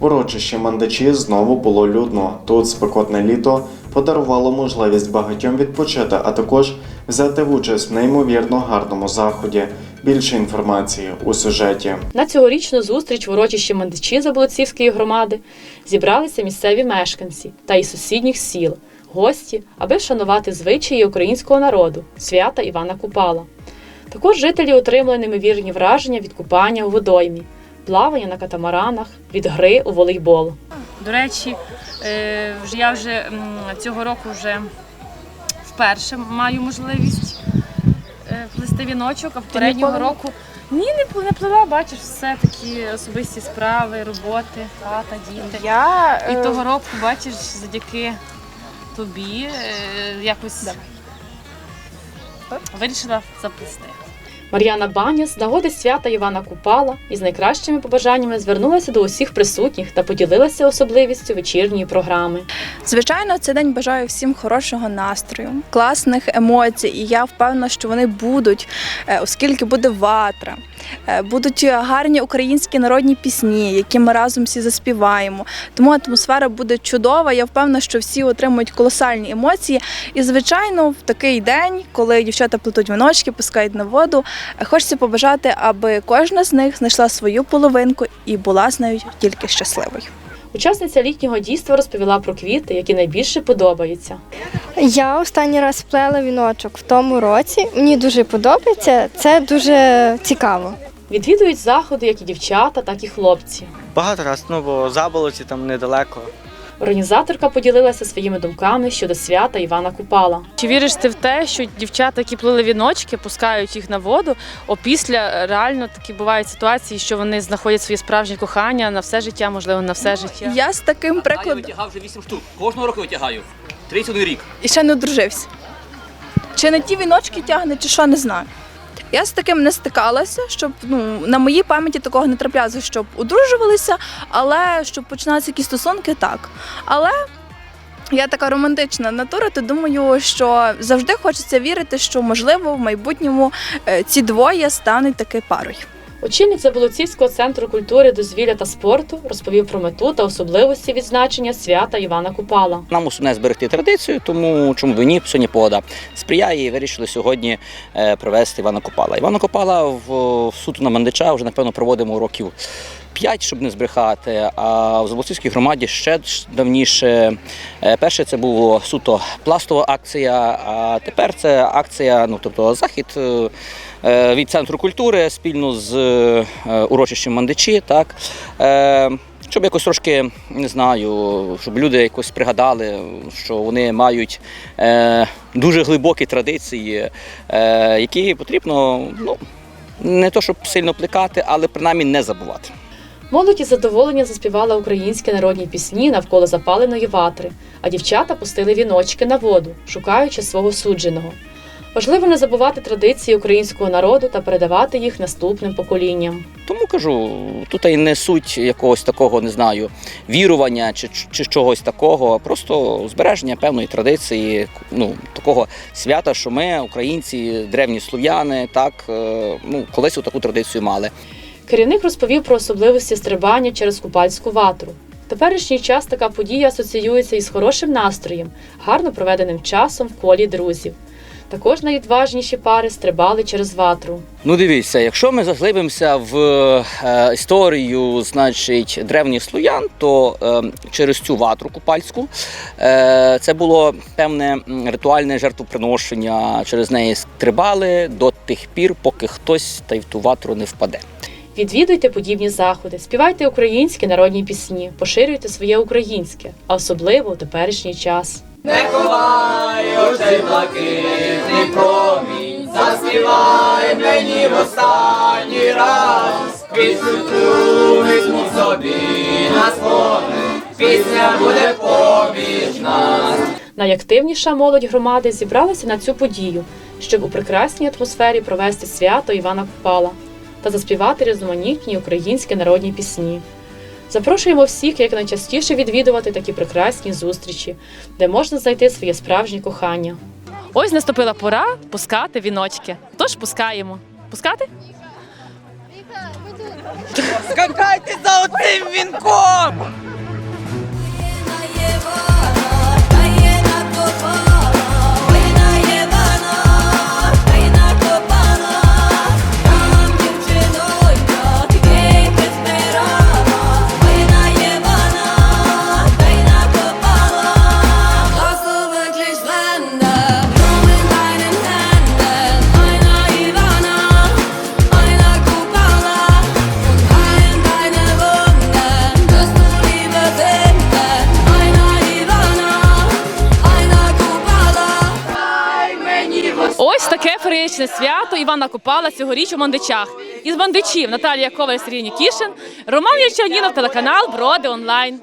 Урочище мандачі знову було людно. Тут спекотне літо подарувало можливість багатьом відпочити, а також взяти участь в неймовірно гарному заході. Більше інформації у сюжеті. На цьогорічну зустріч в урочищі Мандичі Заболоцівської громади зібралися місцеві мешканці та із сусідніх сіл, гості, аби вшанувати звичаї українського народу свята Івана Купала. Також жителі отримали неймовірні враження від купання у водоймі, плавання на катамаранах, від гри у волейбол. До речі, е, я вже цього року вже вперше маю можливість е, плести віночок, а попереднього року ні, не, не плела, бачиш, все такі особисті справи, роботи, хата, діти. Я І е, того року, бачиш, завдяки тобі якось вирішила заплести. Мар'яна Баня з нагоди свята Івана Купала із найкращими побажаннями звернулася до усіх присутніх та поділилася особливістю вечірньої програми. звичайно, цей день бажаю всім хорошого настрою, класних емоцій, і я впевнена, що вони будуть, е, оскільки буде ватра. Е, Будуть гарні українські народні пісні, які ми разом всі заспіваємо. Тому атмосфера буде чудова. Я впевнена, що всі отримують колосальні емоції. І, звичайно, в такий день, коли дівчата плетуть віночки, пускають на воду, е, хочеться побажати, аби кожна з них знайшла свою половинку і була з нею тільки щасливою. Учасниця літнього дійства розповіла про квіти, які найбільше подобаються. Я останній раз плела віночок в тому році. Мені дуже подобається. Це дуже цікаво. Відвідують заходи як і дівчата, так і хлопці. Багато раз, ну бо заболоці там недалеко. Організаторка поділилася своїми думками щодо свята Івана Купала. Чи віриш ти в те, що дівчата, які плели віночки, пускають їх на воду, опісля реально такі бувають ситуації, що вони знаходять своє справжнє кохання на все життя, можливо, на все життя. Я з таким прикладом витягав вже 8 штук. Кожного року витягаю. 31 рік. і ще не одружився. Чи не ті віночки тягне, чи що не знаю. Я з таким не стикалася, щоб ну на моїй пам'яті такого не траплялося, щоб одружувалися, але щоб починалися якісь стосунки, так. Але я така романтична натура, то думаю, що завжди хочеться вірити, що можливо в майбутньому е, ці двоє стануть таки парою. Очільник Заболоцівського центру культури, дозвілля та спорту розповів про мету та особливості відзначення свята Івана Купала. Нам основне зберегти традицію, тому чому б ні, сьогодні погода сприяє і вирішили сьогодні е, провести Івана Копала. Івана Копала в, в суто на Мандича вже напевно проводимо років 5, щоб не збрехати. А в Заболоцівській громаді ще давніше. Е, Перше це була суто пластова акція, а тепер це акція, ну тобто захід. е, е, Від центру культури спільно з урочищем Мандичі, так щоб якось трошки не знаю, щоб люди якось пригадали, що вони мають е, дуже глибокі традиції, е, які потрібно ну, не то щоб сильно плекати, але принаймні не забувати. Молодь із задоволення заспівала українські народні пісні навколо запаленої ватри, а дівчата пустили віночки на воду, шукаючи свого судженого. Важливо не забувати традиції українського народу та передавати їх наступним поколінням. Тому кажу, тут і не суть якогось такого, не знаю, вірування чи, чи чогось такого, а просто збереження певної традиції, ну такого свята, що ми, українці, древні слов'яни, так е, ну колись таку традицію мали. Керівник розповів про особливості стрибання через купальську ватру. Теперішній час така подія асоціюється із хорошим настроєм, гарно проведеним часом в колі друзів. Також найвідважніші пари стрибали через ватру. Ну, дивіться, якщо ми заглибимося в е, історію, значить, древніх слов'ян, то е, через цю ватру купальську е, це було певне ритуальне жертвоприношення. Через неї стрибали до тих пір, поки хтось та й в ту ватру не впаде. Відвідуйте подібні заходи, співайте українські народні пісні, поширюйте своє українське, а особливо у теперішній час. Не ховай очей блакитний промінь, заспівай мені в останній раз. Пісню ту візьму собі на спомин, пісня буде поміж нас. Найактивніша молодь громади зібралася на цю подію, щоб у прекрасній атмосфері провести свято Івана Купала та заспівати різноманітні українські народні пісні. Запрошуємо всіх якнайчастіше відвідувати такі прекрасні зустрічі, де можна знайти своє справжнє кохання. Ось наступила пора пускати віночки. Тож пускаємо. Пускати? Скакайте за оцим вінком! Таке свято Івана Купала цьогоріч у Мандичах. Із Мандичів Наталія Коваль, Сергій Нікішин, Роман Ячанінов, телеканал Броди онлайн.